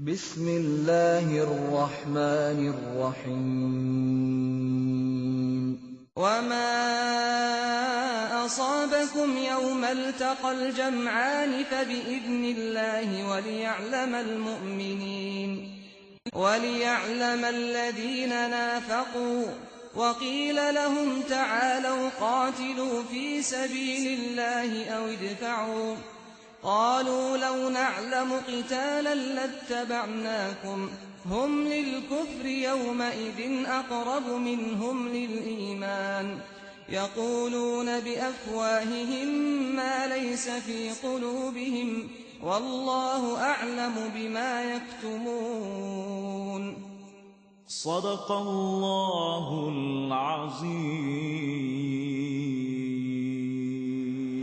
بسم الله الرحمن الرحيم. وما أصابكم يوم التقى الجمعان فبإذن الله وليعلم المؤمنين وليعلم الذين نافقوا وقيل لهم تعالوا قاتلوا في سبيل الله أو ادفعوا قالوا لو نعلم قتالا لاتبعناكم. هم للكفر يومئذ أقرب منهم للإيمان. يقولون بأفواههم ما ليس في قلوبهم. والله أعلم بما يكتمون. صدق الله العظيم.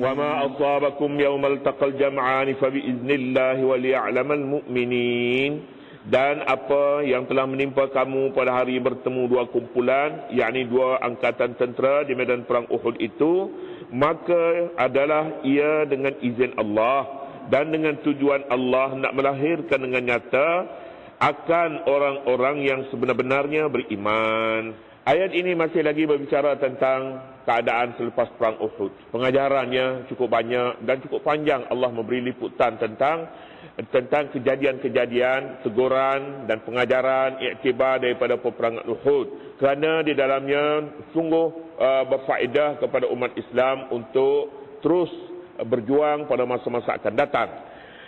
وما أصابكم يوم التقى الجمعان فبإذن الله وليعلم المؤمنين dan apa yang telah menimpa kamu pada hari bertemu dua kumpulan yakni dua angkatan tentera di medan perang Uhud itu maka adalah ia dengan izin Allah dan dengan tujuan Allah nak melahirkan dengan nyata akan orang-orang yang sebenar-benarnya beriman ayat ini masih lagi berbicara tentang keadaan selepas perang Uhud pengajarannya cukup banyak dan cukup panjang Allah memberi liputan tentang tentang kejadian-kejadian, teguran dan pengajaran iktibar daripada peperangan Uhud. Kerana di dalamnya sungguh uh, berfaedah kepada umat Islam untuk terus uh, berjuang pada masa-masa akan datang.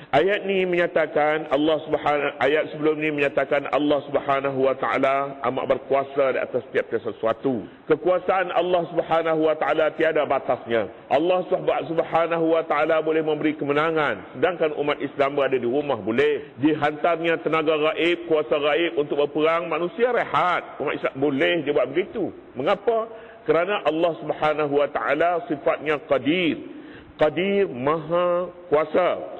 Ayat ni menyatakan Allah Subhanahu ayat sebelum ni menyatakan Allah Subhanahu wa taala amat berkuasa di atas setiap sesuatu. Kekuasaan Allah Subhanahu wa taala tiada batasnya. Allah Subhanahu wa taala boleh memberi kemenangan sedangkan umat Islam berada di rumah boleh. Dihantarnya tenaga gaib, kuasa gaib untuk berperang manusia rehat. Umat Islam boleh dia buat begitu. Mengapa? Kerana Allah Subhanahu wa taala sifatnya qadir. Qadir maha kuasa.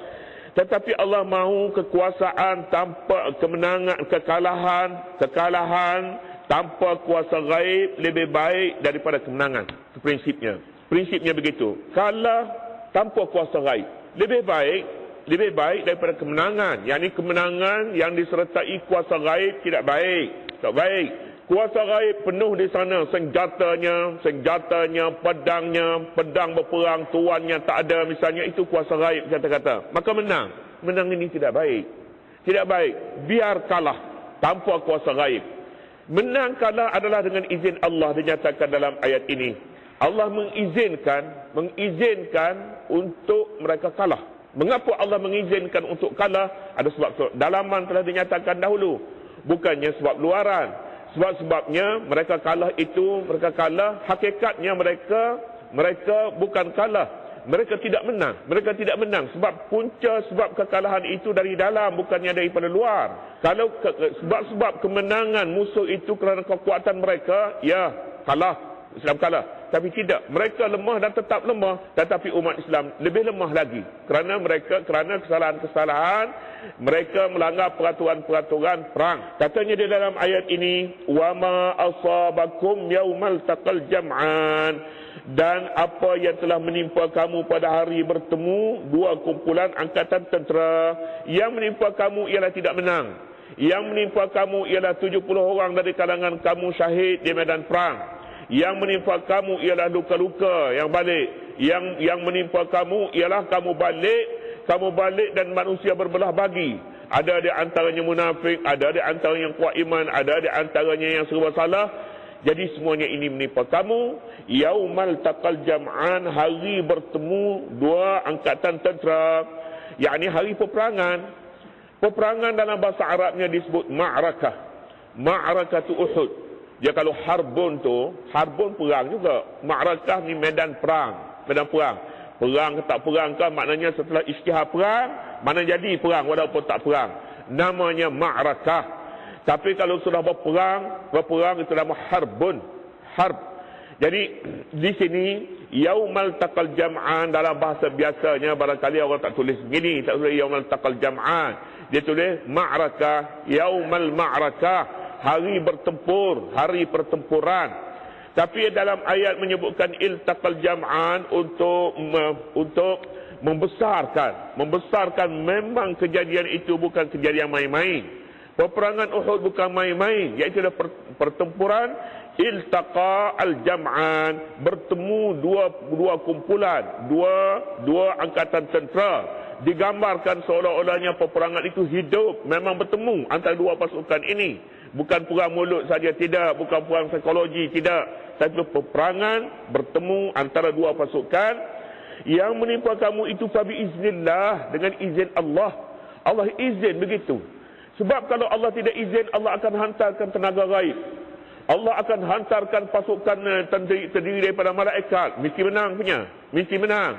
Tetapi Allah mahu kekuasaan tanpa kemenangan, kekalahan, kekalahan tanpa kuasa gaib lebih baik daripada kemenangan. Prinsipnya. Prinsipnya begitu. Kalah tanpa kuasa gaib. Lebih baik, lebih baik daripada kemenangan. Yang ini kemenangan yang disertai kuasa gaib tidak baik. Tak baik. Kuasa gaib penuh di sana senjatanya, senjatanya, pedangnya, pedang berperang, tuannya tak ada misalnya itu kuasa gaib kata-kata. Maka menang. Menang ini tidak baik. Tidak baik. Biar kalah tanpa kuasa gaib. Menang kalah adalah dengan izin Allah dinyatakan dalam ayat ini. Allah mengizinkan, mengizinkan untuk mereka kalah. Mengapa Allah mengizinkan untuk kalah? Ada sebab dalaman telah dinyatakan dahulu. Bukannya sebab luaran. Sebab-sebabnya mereka kalah itu, mereka kalah, hakikatnya mereka mereka bukan kalah. Mereka tidak menang. Mereka tidak menang. Sebab punca sebab kekalahan itu dari dalam, bukannya daripada luar. Kalau sebab-sebab kemenangan musuh itu kerana kekuatan mereka, ya kalah. Islam kalah. Tapi tidak. Mereka lemah dan tetap lemah. Tetapi umat Islam lebih lemah lagi. Kerana mereka, kerana kesalahan-kesalahan, mereka melanggar peraturan-peraturan perang. Katanya di dalam ayat ini, وَمَا أَصَابَكُمْ يَوْمَ الْتَقَى الْجَمْعَانِ dan apa yang telah menimpa kamu pada hari bertemu dua kumpulan angkatan tentera yang menimpa kamu ialah tidak menang yang menimpa kamu ialah 70 orang dari kalangan kamu syahid di medan perang yang menimpa kamu ialah luka-luka yang balik. Yang yang menimpa kamu ialah kamu balik. Kamu balik dan manusia berbelah bagi. Ada di antaranya munafik ada di antaranya yang kuat iman ada di antaranya yang serba salah. Jadi semuanya ini menimpa kamu. Yaumal taqal jam'an hari bertemu dua angkatan tentera. Yakni hari peperangan. Peperangan dalam bahasa Arabnya disebut ma'rakah ma'rakatu uhud dia kalau harbun tu, harbun perang juga. Ma'rakah ni medan perang. Medan perang. Perang ke tak perang ke, maknanya setelah isytihar perang, mana jadi perang walaupun tak perang. Namanya ma'rakah. Tapi kalau sudah berperang, berperang itu nama harbun. Harb. Jadi di sini yaumal taqal jam'an dalam bahasa biasanya barangkali orang tak tulis begini, tak tulis yaumal taqal jam'an. Dia tulis ma'rakah, yaumal ma'rakah hari bertempur, hari pertempuran. Tapi dalam ayat menyebutkan iltaqal jam'an untuk untuk membesarkan. Membesarkan memang kejadian itu bukan kejadian main-main. Peperangan Uhud bukan main-main. Iaitu adalah pertempuran iltaqa al-jam'an. Bertemu dua dua kumpulan. Dua dua angkatan tentera. Digambarkan seolah-olahnya peperangan itu hidup. Memang bertemu antara dua pasukan ini. Bukan perang mulut saja, tidak. Bukan perang psikologi, tidak. Tapi peperangan bertemu antara dua pasukan yang menimpa kamu itu fabi iznillah dengan izin Allah. Allah izin begitu. Sebab kalau Allah tidak izin, Allah akan hantarkan tenaga gaib. Allah akan hantarkan pasukan eh, terdiri, terdiri daripada malaikat. Mesti menang punya. Mesti menang.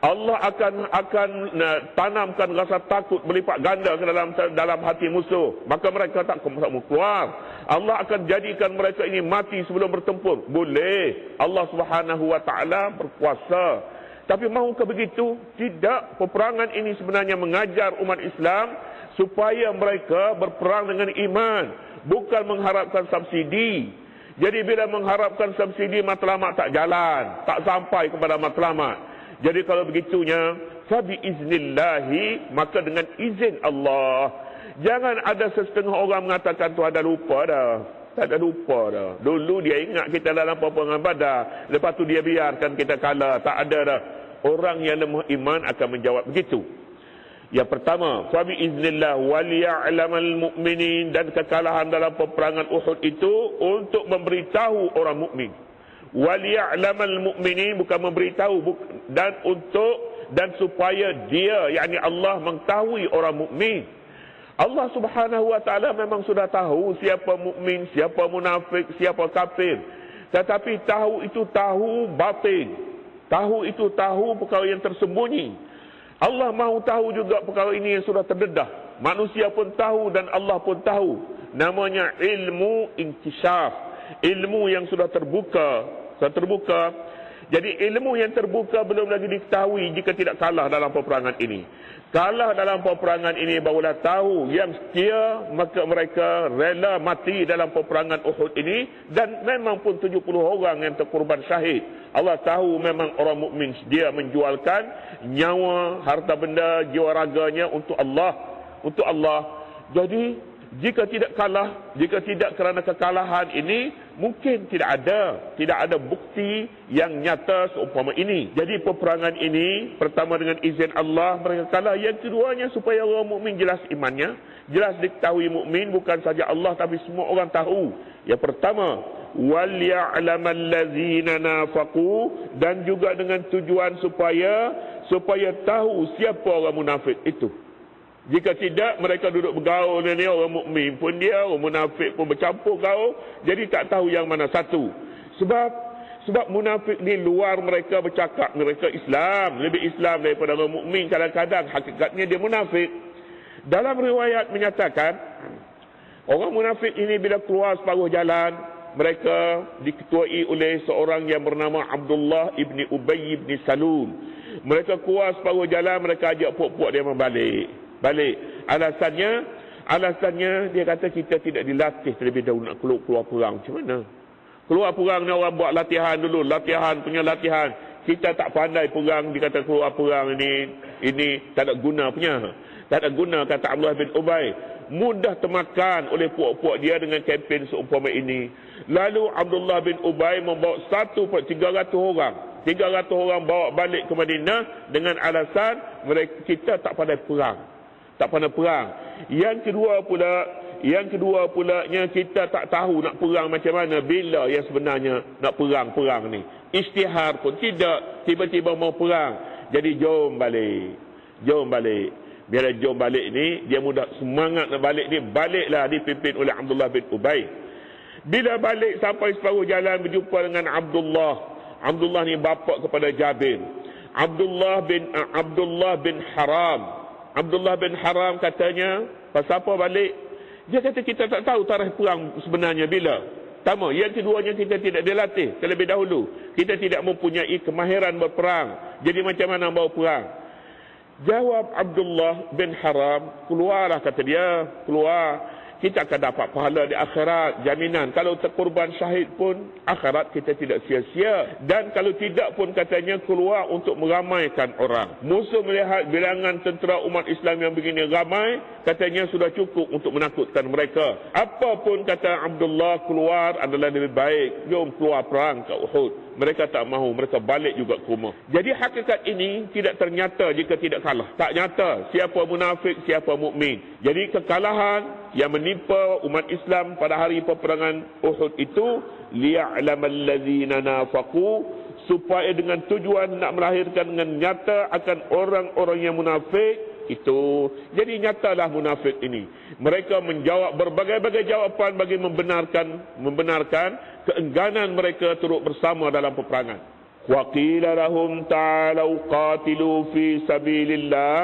Allah akan akan uh, tanamkan rasa takut berlipat ganda ke dalam dalam hati musuh. Maka mereka tak mau keluar. Allah akan jadikan mereka ini mati sebelum bertempur. Boleh. Allah Subhanahu wa taala berkuasa tapi mahukah begitu? Tidak. Peperangan ini sebenarnya mengajar umat Islam supaya mereka berperang dengan iman. Bukan mengharapkan subsidi. Jadi bila mengharapkan subsidi, matlamat tak jalan. Tak sampai kepada matlamat. Jadi kalau begitunya, fabi iznillahi, maka dengan izin Allah. Jangan ada setengah orang mengatakan tu ada lupa dah. Tak ada lupa dah. Dulu dia ingat kita dalam peperangan badar. Lepas tu dia biarkan kita kalah. Tak ada dah. Orang yang lemah iman akan menjawab begitu. Yang pertama, fa bi iznillah wal ya'lamal mu'minin dan kekalahan dalam peperangan Uhud itu untuk memberitahu orang mukmin. Wal ya'lamal mu'minin bukan memberitahu dan untuk dan supaya dia yakni Allah mengetahui orang mukmin. Allah Subhanahu wa taala memang sudah tahu siapa mukmin, siapa munafik, siapa kafir. Tetapi tahu itu tahu batin. Tahu itu tahu perkara yang tersembunyi. Allah mahu tahu juga perkara ini yang sudah terdedah. Manusia pun tahu dan Allah pun tahu. Namanya ilmu inkishaf. Ilmu yang sudah terbuka. Sudah terbuka. Jadi ilmu yang terbuka belum lagi diketahui jika tidak kalah dalam peperangan ini kalah dalam peperangan ini barulah tahu yang setia maka mereka rela mati dalam peperangan Uhud ini dan memang pun 70 orang yang terkorban syahid. Allah tahu memang orang mukmin dia menjualkan nyawa, harta benda, jiwa raganya untuk Allah, untuk Allah. Jadi jika tidak kalah, jika tidak kerana kekalahan ini, mungkin tidak ada, tidak ada bukti yang nyata seumpama ini. Jadi peperangan ini, pertama dengan izin Allah mereka kalah. Yang keduanya supaya orang mukmin jelas imannya, jelas diketahui mukmin bukan saja Allah tapi semua orang tahu. Yang pertama, wal ya'lamal ladzina nafaqu dan juga dengan tujuan supaya supaya tahu siapa orang munafik itu. Jika tidak mereka duduk bergaul ni orang mukmin pun dia, orang munafik pun bercampur gaul, jadi tak tahu yang mana satu. Sebab sebab munafik di luar mereka bercakap mereka Islam, lebih Islam daripada orang mukmin kadang-kadang hakikatnya dia munafik. Dalam riwayat menyatakan orang munafik ini bila keluar separuh jalan mereka diketuai oleh seorang yang bernama Abdullah ibni Ubay ibni Salul. Mereka keluar separuh jalan mereka ajak puak-puak dia membalik balik. Alasannya, alasannya dia kata kita tidak dilatih terlebih dahulu nak keluar, keluar perang. Macam mana? Keluar perang ni orang buat latihan dulu, latihan punya latihan. Kita tak pandai perang, dia kata keluar perang ini, ini tak ada guna punya. Tak ada guna, kata Abdullah bin Ubay. Mudah termakan oleh puak-puak dia dengan kempen seumpama ini. Lalu Abdullah bin Ubay membawa satu tiga ratus orang. Tiga ratus orang bawa balik ke Madinah dengan alasan mereka kita tak pandai perang tak pernah perang. Yang kedua pula, yang kedua pula kita tak tahu nak perang macam mana bila yang sebenarnya nak perang-perang ni. Istihar pun tidak tiba-tiba mau perang. Jadi jom balik. Jom balik. Bila jom balik ni, dia mudah semangat nak balik ni, baliklah dipimpin oleh Abdullah bin Ubay. Bila balik sampai separuh jalan berjumpa dengan Abdullah. Abdullah ni bapa kepada Jabir. Abdullah bin uh, Abdullah bin Haram Abdullah bin Haram katanya, pasal apa balik? Dia kata kita tak tahu tarikh perang sebenarnya bila. Pertama, yang keduanya kita tidak dilatih terlebih dahulu. Kita tidak mempunyai kemahiran berperang. Jadi macam mana bawa perang? Jawab Abdullah bin Haram, keluarlah kata dia, keluar. Kita akan dapat pahala di akhirat jaminan. Kalau terkorban syahid pun akhirat kita tidak sia-sia. Dan kalau tidak pun katanya keluar untuk meramaikan orang. Musuh melihat bilangan tentera umat Islam yang begini ramai katanya sudah cukup untuk menakutkan mereka. Apapun kata Abdullah keluar adalah lebih baik. Jom keluar perang ke Uhud. Mereka tak mahu mereka balik juga ke rumah. Jadi hakikat ini tidak ternyata jika tidak kalah. Tak nyata siapa munafik siapa mukmin. Jadi kekalahan yang menimpa umat Islam pada hari peperangan Uhud itu liya'lamal ladzina nafaqu supaya dengan tujuan nak melahirkan dengan nyata akan orang-orang yang munafik itu. Jadi nyatalah munafik ini. Mereka menjawab berbagai-bagai jawapan bagi membenarkan membenarkan keengganan mereka turut bersama dalam peperangan Waqila lahum ta'alau qatilu fi sabilillah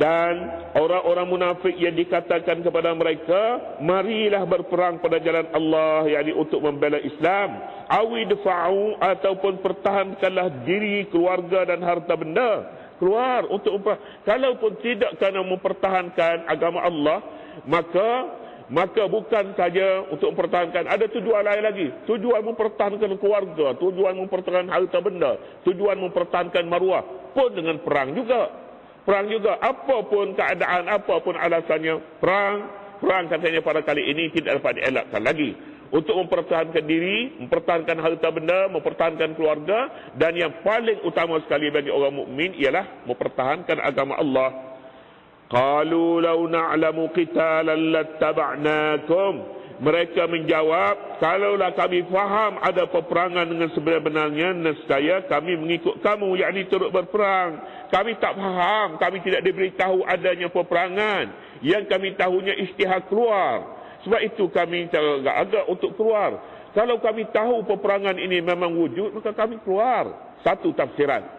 dan orang-orang munafik yang dikatakan kepada mereka marilah berperang pada jalan Allah yakni untuk membela Islam. Awidfa'u ataupun pertahankanlah diri keluarga dan harta benda. Keluar untuk umrah kalaupun tidak kerana mempertahankan agama Allah maka maka bukan saja untuk mempertahankan ada tujuan lain lagi. Tujuan mempertahankan keluarga tujuan mempertahankan harta benda tujuan mempertahankan maruah pun dengan perang juga. Perang juga. Apapun keadaan apapun alasannya perang perang katanya pada kali ini tidak dapat dielakkan lagi. Untuk mempertahankan diri, mempertahankan harta benda, mempertahankan keluarga dan yang paling utama sekali bagi orang mukmin ialah mempertahankan agama Allah Qalu law na'lamu qitalan lattaba'nakum. Mereka menjawab, kalaulah kami faham ada peperangan dengan sebenarnya, nescaya kami mengikut kamu, yakni turut berperang. Kami tak faham, kami tidak diberitahu adanya peperangan. Yang kami tahunya istihad keluar. Sebab itu kami agak-agak untuk keluar. Kalau kami tahu peperangan ini memang wujud, maka kami keluar. Satu tafsiran.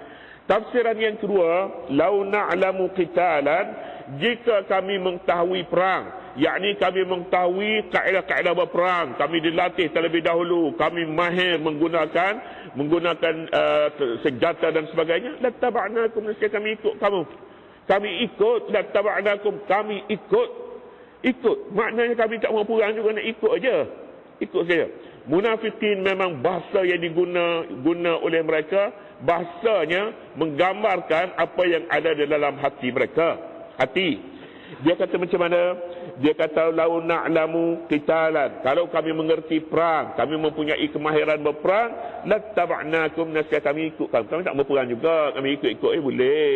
Tafsiran yang kedua, lau na'lamu qitalan jika kami mengetahui perang yakni kami mengetahui kaedah-kaedah berperang kami dilatih terlebih dahulu kami mahir menggunakan menggunakan uh, senjata dan sebagainya la taba'nakum kami ikut kamu. Kami ikut la taba'nakum kami ikut. Ikut. Maknanya kami tak mau perang juga nak ikut aja ikut saja munafikin memang bahasa yang diguna guna oleh mereka bahasanya menggambarkan apa yang ada di dalam hati mereka hati. Dia kata macam mana? Dia kata lau na'lamu qitalan. Kalau kami mengerti perang, kami mempunyai kemahiran berperang, lattaba'nakum nasihat kami ikut kamu. Kami tak berperang juga, kami ikut-ikut eh boleh.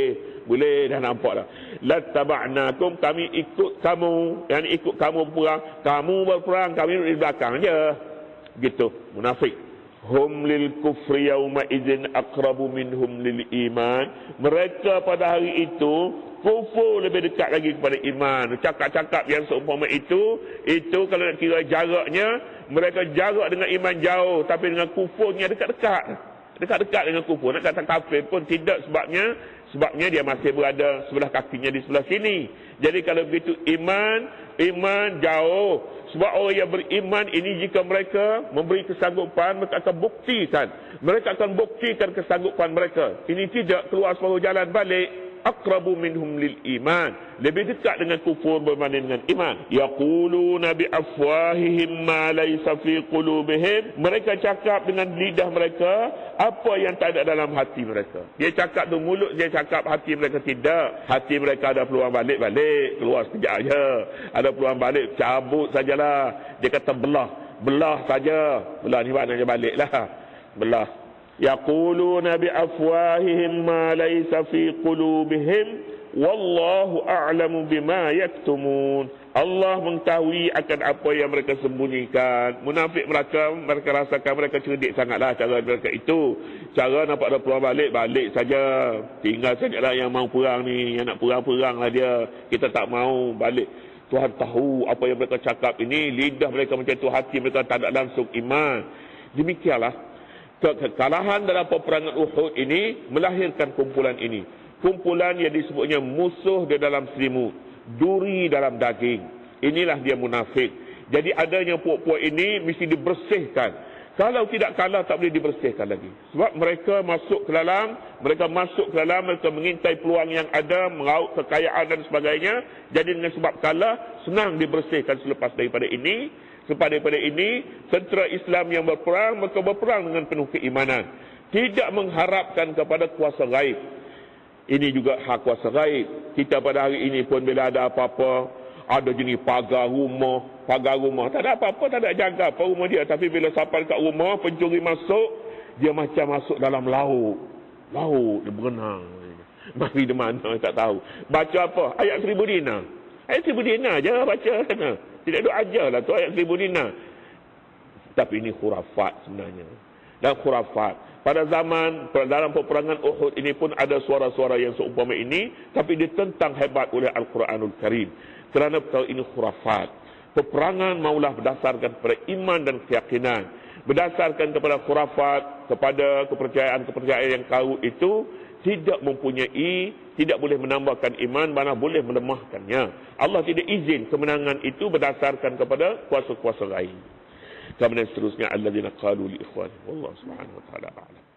Boleh dah nampak dah. Lattaba'nakum kami ikut kamu, yang ikut kamu berperang, kamu berperang, kami di belakang aja. Gitu, munafik. Hum lil kufri yawma idzin aqrabu minhum lil iman. Mereka pada hari itu kufur lebih dekat lagi kepada iman. Cakap-cakap yang seumpama itu, itu kalau nak kira jaraknya, mereka jarak dengan iman jauh, tapi dengan kufurnya dekat-dekat. Dekat-dekat dengan kufur. Nak kata kafir pun tidak sebabnya, sebabnya dia masih berada sebelah kakinya di sebelah sini. Jadi kalau begitu iman, iman jauh. Sebab orang yang beriman ini jika mereka memberi kesanggupan, mereka akan buktikan. Mereka akan buktikan kesanggupan mereka. Ini tidak keluar separuh jalan balik aqrabu minhum lil iman. Lebih dekat dengan kufur berbanding dengan iman. Yaquluna bi afwahihim ma laysa fi qulubihim. Mereka cakap dengan lidah mereka apa yang tak ada dalam hati mereka. Dia cakap tu mulut dia cakap hati mereka tidak. Hati mereka ada peluang balik-balik keluar sekejap aja ada peluang balik cabut sajalah. Dia kata belah belah saja. Belah ni maknanya baliklah. Belah يقولون بأفواههم ما ليس في قلوبهم والله أعلم بما يكتمون Allah mengetahui akan apa yang mereka sembunyikan. Munafik mereka, mereka rasakan mereka cerdik sangatlah cara mereka itu. Cara nampak ada peluang balik, balik saja. Tinggal saja lah yang mau perang ni. Yang nak perang-perang lah dia. Kita tak mau balik. Tuhan tahu apa yang mereka cakap ini. Lidah mereka macam tu, hati mereka tak ada langsung iman. Demikianlah kekalahan dalam peperangan Uhud ini melahirkan kumpulan ini. Kumpulan yang disebutnya musuh di dalam selimut, duri dalam daging. Inilah dia munafik. Jadi adanya puak-puak ini mesti dibersihkan. Kalau tidak kalah tak boleh dibersihkan lagi. Sebab mereka masuk ke dalam, mereka masuk ke dalam, mereka mengintai peluang yang ada, meraup kekayaan dan sebagainya. Jadi dengan sebab kalah, senang dibersihkan selepas daripada ini. Selepas daripada ini, tentera Islam yang berperang, mereka berperang dengan penuh keimanan. Tidak mengharapkan kepada kuasa gaib. Ini juga hak kuasa gaib. Kita pada hari ini pun bila ada apa-apa, ada jenis pagar rumah, pagar rumah. Tak ada apa-apa, tak ada jaga apa rumah dia. Tapi bila sampai kat rumah, pencuri masuk, dia macam masuk dalam laut. Laut, dia berenang. Mari di mana, tak tahu. Baca apa? Ayat seribu dinar. Ayat seribu dinar je baca. Tidak ada ajar lah tu ayat seribu. Tapi ini khurafat sebenarnya. Dan khurafat. Pada zaman dalam peperangan Uhud ini pun ada suara-suara yang seumpama ini. Tapi ditentang hebat oleh Al-Quranul Karim kerana perkara ini khurafat. Peperangan maulah berdasarkan kepada iman dan keyakinan. Berdasarkan kepada khurafat, kepada kepercayaan-kepercayaan yang kau itu, tidak mempunyai, tidak boleh menambahkan iman, mana boleh melemahkannya. Allah tidak izin kemenangan itu berdasarkan kepada kuasa-kuasa lain. Kemudian seterusnya, alladzina qalu li ikhwan. Allah subhanahu wa ta'ala a'lam.